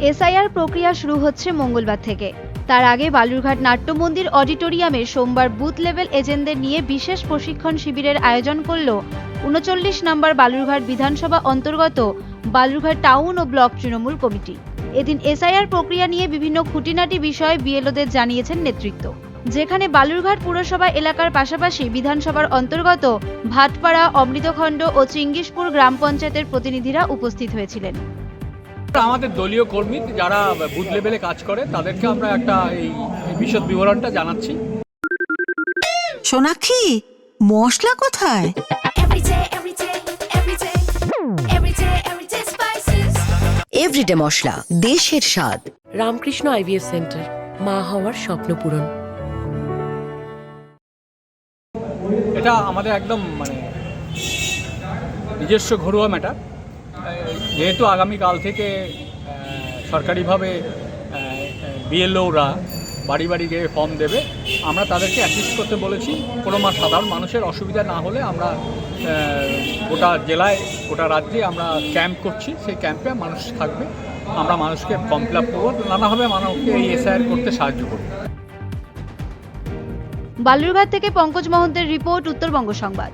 SIR প্রক্রিয়া শুরু হচ্ছে মঙ্গলবার থেকে। তার আগে বালুরঘাট নাট্য মন্দির অডিটোরিয়ামে সোমবার বুথ লেভেল এজেন্টদের নিয়ে বিশেষ প্রশিক্ষণ শিবিরের আয়োজন করল উনচল্লিশ নম্বর বালুরঘাট বিধানসভা অন্তর্গত বালুরঘাট টাউন ও ব্লক তৃণমূল কমিটি। এদিন এসআইআর প্রক্রিয়া নিয়ে বিভিন্ন খুঁটিনাটি বিষয়ে বিএলওদের জানিয়েছেন নেতৃত্ব। যেখানে বালুরঘাট পুরসভা এলাকার পাশাপাশি বিধানসভার অন্তর্গত ভাটপাড়া, অমৃতখণ্ড ও চিঙ্গিসপুর গ্রাম পঞ্চায়েতের প্রতিনিধিরা উপস্থিত হয়েছিলেন। আমাদের দলীয় কর্মী যারা বুথ লেভেলে কাজ করে তাদেরকে আমরা একটা এই বিশদ বিবরণটা জানাচ্ছি। সোনাক্ষী মশলা কোথায়. এভরিডে মশলা দেশের স্বাদ। রামকৃষ্ণ আইভিএফ সেন্টার মা হওয়ার স্বপ্ন পূরণ। এটা আমাদের একদম মানে নিজস্ব ঘরোয়া ম্যাটার যেহেতু আগামীকাল থেকে সরকারিভাবে বিএলওরা বাড়ি বাড়ি গিয়ে ফর্ম দেবে, আমরা তাদেরকে অ্যাসিস্ট করতে বলেছি। কোনো মা, সাধারণ মানুষের অসুবিধা না হলে আমরা গোটা জেলায়, গোটা রাজ্যে আমরা ক্যাম্প করছি। সেই ক্যাম্পে মানুষ থাকবে। আমরা মানুষকে ফর্ম ফিল আপ করব। নানাভাবে মানুষকে এই এসআইআর করতে সাহায্য করব। বালুরঘাট থেকে পঙ্কজ মহন্তের রিপোর্ট, উত্তরবঙ্গ সংবাদ।